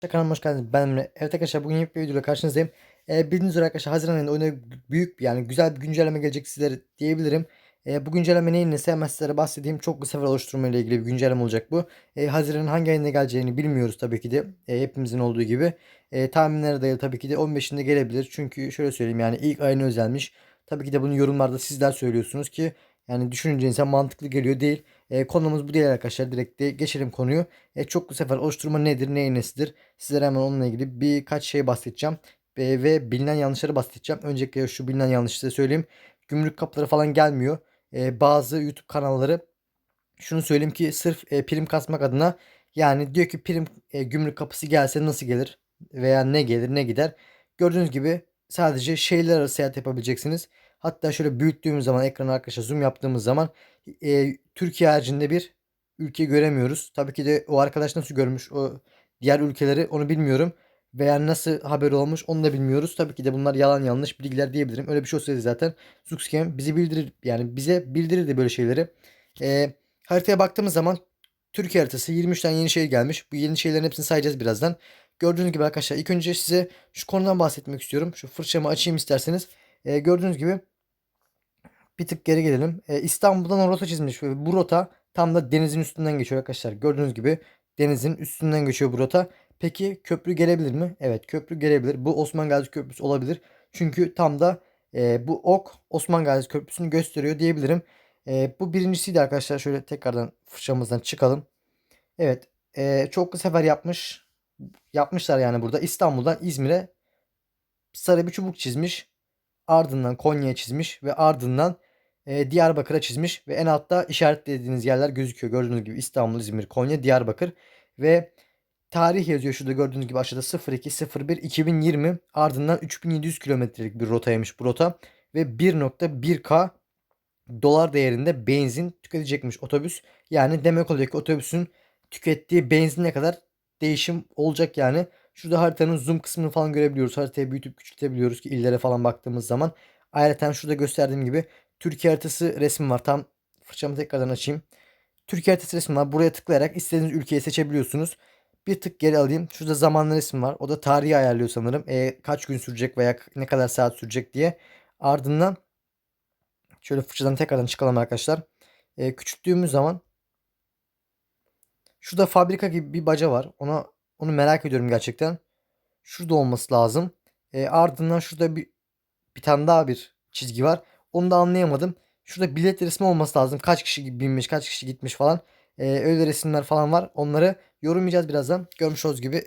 Kanalıma hoş geldiniz. Ben Emre. Evet arkadaşlar bugün yeni bir videoyla karşınızdayım. Ee, bildiğiniz üzere arkadaşlar Haziran ayında oyuna büyük yani güzel bir güncelleme gelecek sizlere diyebilirim. Ee, bu güncelleme neyin nesi hemen sizlere bahsedeyim. Çok kısa sefer oluşturma ile ilgili bir güncelleme olacak bu. Ee, Haziran'ın hangi ayında geleceğini bilmiyoruz tabii ki de. Ee, hepimizin olduğu gibi. Ee, tahminlere dayalı tabii ki de 15'inde gelebilir. Çünkü şöyle söyleyeyim yani ilk ayına özelmiş. Tabii ki de bunu yorumlarda sizler söylüyorsunuz ki yani düşününce insan mantıklı geliyor değil. E, konumuz bu değil arkadaşlar. Direkt de geçelim konuyu. E, çoklu sefer oluşturma nedir, neyin nesidir? Sizlere hemen onunla ilgili birkaç şey bahsedeceğim. E, ve bilinen yanlışları bahsedeceğim. Öncelikle şu bilinen yanlışı size söyleyeyim. Gümrük kapıları falan gelmiyor. E, bazı YouTube kanalları şunu söyleyeyim ki sırf e, prim kasmak adına yani diyor ki prim e, gümrük kapısı gelse nasıl gelir veya ne gelir ne gider. Gördüğünüz gibi sadece şehirler arası seyahat yapabileceksiniz. Hatta şöyle büyüttüğümüz zaman ekranı arkadaşlar zoom yaptığımız zaman e, Türkiye haricinde bir ülke göremiyoruz. Tabii ki de o arkadaş nasıl görmüş o diğer ülkeleri onu bilmiyorum. Veya nasıl haber olmuş onu da bilmiyoruz. Tabii ki de bunlar yalan yanlış bilgiler diyebilirim. Öyle bir şey olsaydı zaten Zuxcam bizi bildirir yani bize bildirirdi böyle şeyleri. E, haritaya baktığımız zaman Türkiye haritası 23 tane yeni şehir gelmiş. Bu yeni şehirlerin hepsini sayacağız birazdan. Gördüğünüz gibi arkadaşlar ilk önce size şu konudan bahsetmek istiyorum. Şu fırçamı açayım isterseniz. E, gördüğünüz gibi bir tık geri gelelim. E, İstanbul'dan rota çizmiş bu rota tam da denizin üstünden geçiyor arkadaşlar. Gördüğünüz gibi denizin üstünden geçiyor bu rota. Peki köprü gelebilir mi? Evet köprü gelebilir. Bu Osman Gazi Köprüsü olabilir. Çünkü tam da e, bu ok Osman Gazi Köprüsü'nü gösteriyor diyebilirim. E, bu birincisiydi arkadaşlar. Şöyle tekrardan fırçamızdan çıkalım. Evet. E, çoklu sefer yapmış. Yapmışlar yani burada. İstanbul'dan İzmir'e sarı bir çubuk çizmiş. Ardından Konya'ya çizmiş ve ardından e, Diyarbakır'a çizmiş ve en altta işaretlediğiniz yerler gözüküyor. Gördüğünüz gibi İstanbul, İzmir, Konya, Diyarbakır ve tarih yazıyor şurada gördüğünüz gibi aşağıda 0201 2020 ardından 3700 kilometrelik bir rotaymış bu rota ve 1.1k dolar değerinde benzin tüketecekmiş otobüs. Yani demek oluyor ki otobüsün tükettiği benzin ne kadar değişim olacak yani. Şurada haritanın zoom kısmını falan görebiliyoruz. Haritayı büyütüp küçültebiliyoruz ki illere falan baktığımız zaman. Ayrıca şurada gösterdiğim gibi Türkiye haritası resmi var. Tam fırçamı tekrardan açayım. Türkiye haritası resmi var. Buraya tıklayarak istediğiniz ülkeyi seçebiliyorsunuz. Bir tık geri alayım. Şurada zamanlı resim var. O da tarihi ayarlıyor sanırım. E, kaç gün sürecek veya ne kadar saat sürecek diye. Ardından şöyle fırçadan tekrardan çıkalım arkadaşlar. E, küçülttüğümüz zaman şurada fabrika gibi bir baca var. Ona onu merak ediyorum gerçekten. Şurada olması lazım. E, ardından şurada bir bir tane daha bir çizgi var. Onu da anlayamadım. Şurada bilet resmi olması lazım. Kaç kişi binmiş, kaç kişi gitmiş falan. Ee, öyle resimler falan var. Onları yorumlayacağız birazdan. Görmüş olduğunuz gibi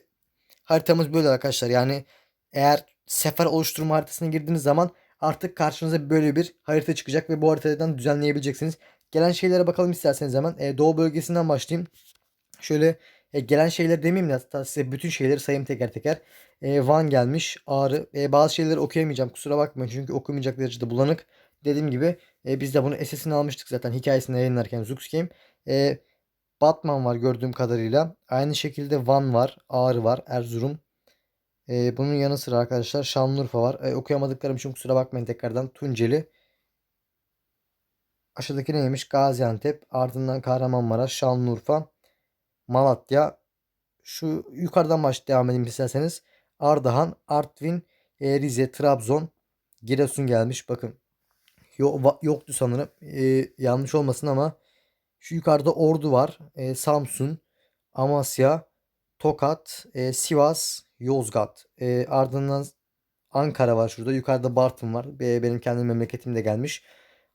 haritamız böyle arkadaşlar. Yani eğer sefer oluşturma haritasına girdiğiniz zaman artık karşınıza böyle bir harita çıkacak ve bu haritadan düzenleyebileceksiniz. Gelen şeylere bakalım isterseniz hemen. Ee, Doğu bölgesinden başlayayım. Şöyle e, gelen şeyler demeyeyim de size bütün şeyleri sayayım teker teker. E, Van gelmiş, Ağrı. E, bazı şeyleri okuyamayacağım kusura bakmayın çünkü okumayacak derecede bulanık. Dediğim gibi e, biz de bunu SS'ini almıştık zaten hikayesini yayınlarken Zux Game. E, Batman var gördüğüm kadarıyla. Aynı şekilde Van var, Ağrı var, Erzurum. E, bunun yanı sıra arkadaşlar Şanlıurfa var. E, okuyamadıklarım için kusura bakmayın tekrardan. Tunceli. Aşağıdaki neymiş? Gaziantep, ardından Kahramanmaraş, Şanlıurfa, Malatya. Şu yukarıdan baş devam edeyim isterseniz. Ardahan, Artvin, e, Rize, Trabzon, Giresun gelmiş. Bakın Yo- yoktu sanırım. E, yanlış olmasın ama şu yukarıda Ordu var. E, Samsun, Amasya, Tokat, e, Sivas, Yozgat. E, ardından Ankara var şurada. Yukarıda Bartın var. E, benim kendi memleketim de gelmiş.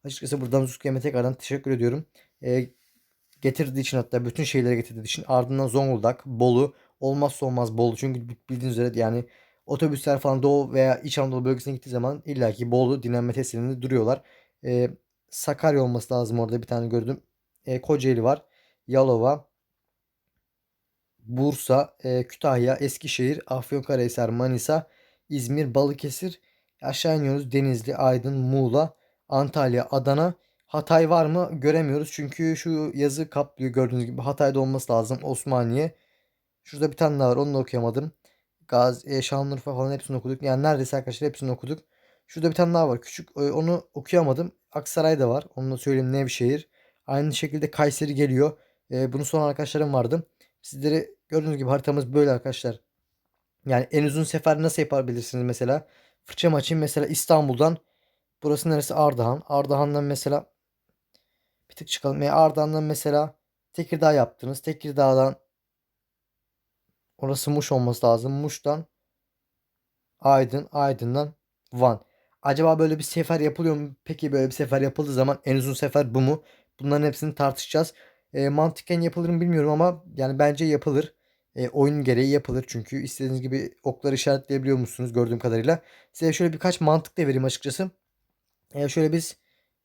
Açıkçası buradan Zuskem'e tekrardan teşekkür ediyorum. E, getirdiği için hatta bütün şeyleri getirdiği için ardından Zonguldak, Bolu olmazsa olmaz Bolu çünkü bildiğiniz üzere yani otobüsler falan Doğu veya İç Anadolu bölgesine gittiği zaman illaki Bolu dinlenme tesislerinde duruyorlar. Ee, Sakarya olması lazım orada bir tane gördüm. Ee, Kocaeli var. Yalova, Bursa, e, Kütahya, Eskişehir, Afyonkarahisar, Manisa, İzmir, Balıkesir. Aşağı iniyoruz. Denizli, Aydın, Muğla, Antalya, Adana. Hatay var mı göremiyoruz. Çünkü şu yazı kaplıyor gördüğünüz gibi. Hatay'da olması lazım. Osmaniye. Şurada bir tane daha var. Onu da okuyamadım. Gaz, e, Şanlıurfa falan hepsini okuduk. Yani neredeyse arkadaşlar hepsini okuduk. Şurada bir tane daha var. Küçük e, onu okuyamadım. Aksaray da var. Onu da söyleyeyim Nevşehir. Aynı şekilde Kayseri geliyor. E, bunu soran arkadaşlarım vardı. Sizleri gördüğünüz gibi haritamız böyle arkadaşlar. Yani en uzun sefer nasıl yapabilirsiniz mesela? Fırçamı açayım mesela İstanbul'dan burası neresi? Ardahan. Ardahan'dan mesela bir tık çıkalım. E, Ardahan'dan mesela Tekirdağ yaptınız. Tekirdağ'dan orası Muş olması lazım. Muş'tan Aydın, Aydın'dan Van. Acaba böyle bir sefer yapılıyor mu? Peki böyle bir sefer yapıldığı zaman en uzun sefer bu mu? Bunların hepsini tartışacağız. E, mantıken yapılır mı bilmiyorum ama yani bence yapılır. E, oyun gereği yapılır çünkü istediğiniz gibi okları işaretleyebiliyor musunuz gördüğüm kadarıyla. Size şöyle birkaç mantık da vereyim açıkçası. E, şöyle biz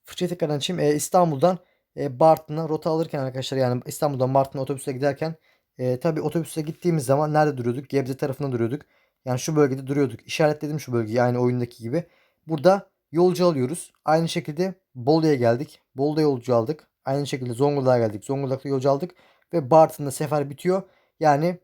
fırçayı tekrardan açayım. E, İstanbul'dan e, Bartın'a rota alırken arkadaşlar yani İstanbul'dan Bartın'a otobüse giderken e, tabii otobüse gittiğimiz zaman nerede duruyorduk? Gebze tarafında duruyorduk. Yani şu bölgede duruyorduk. İşaretledim şu bölgeyi aynı oyundaki gibi. Burada yolcu alıyoruz. Aynı şekilde Bolu'ya geldik. Bolu'da yolcu aldık. Aynı şekilde Zonguldak'a geldik. Zonguldak'ta yolcu aldık. Ve Bartın'da sefer bitiyor. Yani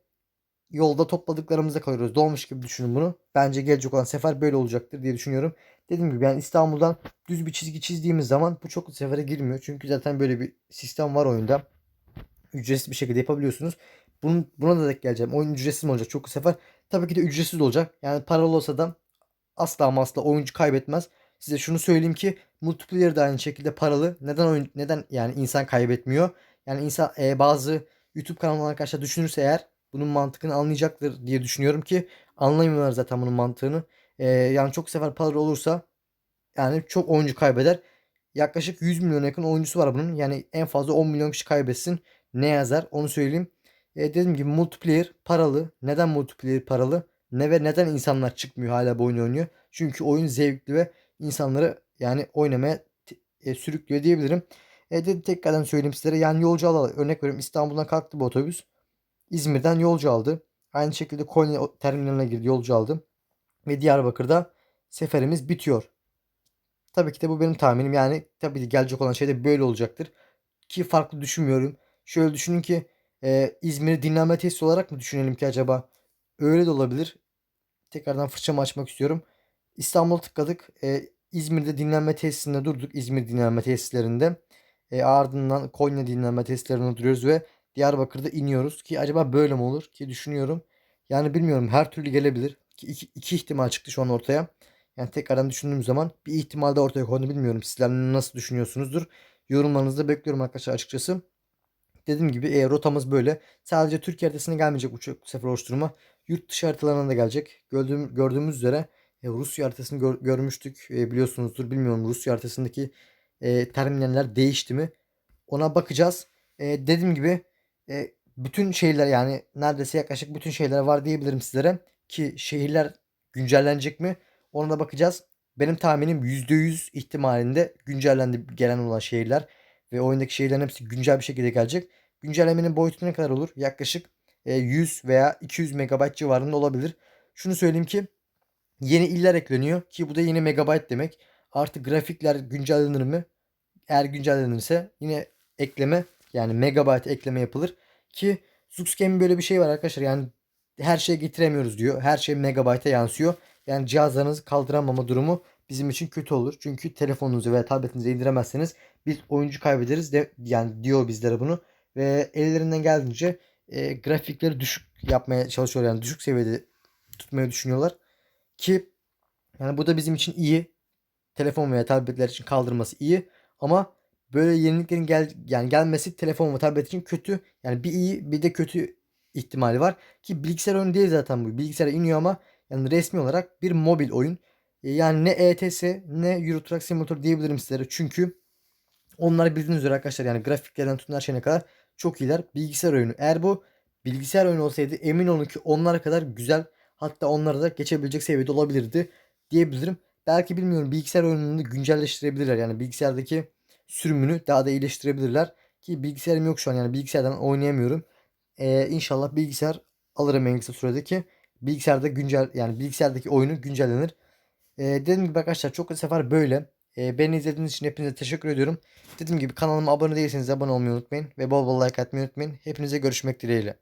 yolda topladıklarımızda kalıyoruz. Dolmuş gibi düşünün bunu. Bence gelecek olan sefer böyle olacaktır diye düşünüyorum. Dediğim gibi yani İstanbul'dan düz bir çizgi çizdiğimiz zaman bu çoklu sefere girmiyor. Çünkü zaten böyle bir sistem var oyunda. Ücretsiz bir şekilde yapabiliyorsunuz. Bunun, buna da denk geleceğim. Oyun ücretsiz mi olacak çoklu sefer? Tabii ki de ücretsiz olacak. Yani paralı olsa da asla ama asla oyuncu kaybetmez. Size şunu söyleyeyim ki multiplayer de aynı şekilde paralı. Neden oyun neden yani insan kaybetmiyor? Yani insan e, bazı YouTube kanalları arkadaşlar düşünürse eğer bunun mantığını anlayacaktır diye düşünüyorum ki anlamıyorlar zaten bunun mantığını. E, yani çok sefer paralı olursa yani çok oyuncu kaybeder. Yaklaşık 100 milyon yakın oyuncusu var bunun. Yani en fazla 10 milyon kişi kaybetsin. Ne yazar onu söyleyeyim. E, dediğim gibi multiplayer paralı. Neden multiplayer paralı? Ne ve neden insanlar çıkmıyor hala bu oyunu oynuyor? Çünkü oyun zevkli ve insanları yani oynamaya e, sürüklüyor diyebilirim. E, de tekrardan söyleyeyim sizlere. Yani yolcu alalım. Örnek veriyorum İstanbul'dan kalktı bu otobüs. İzmir'den yolcu aldı. Aynı şekilde Konya terminaline girdi yolcu aldı. Ve Diyarbakır'da seferimiz bitiyor. Tabii ki de bu benim tahminim. Yani tabii ki gelecek olan şey de böyle olacaktır. Ki farklı düşünmüyorum. Şöyle düşünün ki e, İzmir'i dinlenme tesisi olarak mı düşünelim ki acaba? Öyle de olabilir. Tekrardan fırçamı açmak istiyorum. İstanbul'a tıkladık. E, İzmir'de dinlenme tesisinde durduk. İzmir dinlenme tesislerinde. E, ardından Konya dinlenme tesislerinde duruyoruz ve Diyarbakır'da iniyoruz. Ki acaba böyle mi olur ki düşünüyorum. Yani bilmiyorum her türlü gelebilir. Ki iki, ihtimal çıktı şu an ortaya. Yani tekrardan düşündüğüm zaman bir ihtimal de ortaya kondu bilmiyorum. Sizler nasıl düşünüyorsunuzdur. Yorumlarınızı da bekliyorum arkadaşlar açıkçası. Dediğim gibi e, rotamız böyle. Sadece Türkiye haritasına gelmeyecek uçak sefer oluşturma. Yurt dışı haritalarına da gelecek. Gördüğüm, gördüğümüz üzere e, Rusya haritasını gör, görmüştük. E, biliyorsunuzdur bilmiyorum Rusya haritasındaki e, terminaller değişti mi? Ona bakacağız. E, dediğim gibi e, bütün şehirler yani neredeyse yaklaşık bütün şeyler var diyebilirim sizlere. Ki şehirler güncellenecek mi? Ona da bakacağız. Benim tahminim %100 ihtimalinde güncellendi gelen olan şehirler ve oyundaki şehirlerin hepsi güncel bir şekilde gelecek. Güncellemenin boyutu ne kadar olur? Yaklaşık 100 e, veya 200 MB civarında olabilir. Şunu söyleyeyim ki yeni iller ekleniyor ki bu da yine megabayt demek. Artı grafikler güncellenir mi? Eğer güncellenirse yine ekleme yani megabayt ekleme yapılır ki Zuxgame'in böyle bir şey var arkadaşlar. Yani her şeye getiremiyoruz diyor. Her şey megabayta yansıyor. Yani cihazlarınızı kaldıramama durumu bizim için kötü olur. Çünkü telefonunuzu veya tabletinizi indiremezseniz biz oyuncu kaybederiz de yani diyor bizlere bunu ve ellerinden geldiğince e, grafikleri düşük yapmaya çalışıyorlar yani düşük seviyede tutmayı düşünüyorlar ki yani bu da bizim için iyi. Telefon veya tabletler için kaldırması iyi ama böyle yeniliklerin gel yani gelmesi telefon ve tablet için kötü. Yani bir iyi bir de kötü ihtimali var ki bilgisayar oyunu değil zaten bu. Bilgisayara iniyor ama yani resmi olarak bir mobil oyun. E, yani ne ETS ne Euro Truck Simulator diyebilirim sizlere. Çünkü onlar bildiğiniz üzere arkadaşlar yani grafiklerden tutun her şeyine kadar çok iyiler. Bilgisayar oyunu. Eğer bu bilgisayar oyunu olsaydı emin olun ki onlara kadar güzel hatta onlara da geçebilecek seviyede olabilirdi diyebilirim. Belki bilmiyorum bilgisayar oyununu güncelleştirebilirler. Yani bilgisayardaki sürümünü daha da iyileştirebilirler. Ki bilgisayarım yok şu an yani bilgisayardan oynayamıyorum. Ee, inşallah bilgisayar alırım en kısa sürede ki bilgisayarda güncel yani bilgisayardaki oyunu güncellenir. Ee, dediğim gibi arkadaşlar çok sefer böyle. Ee, beni izlediğiniz için hepinize teşekkür ediyorum. Dediğim gibi kanalıma abone değilseniz abone olmayı unutmayın. Ve bol bol like atmayı unutmayın. Hepinize görüşmek dileğiyle.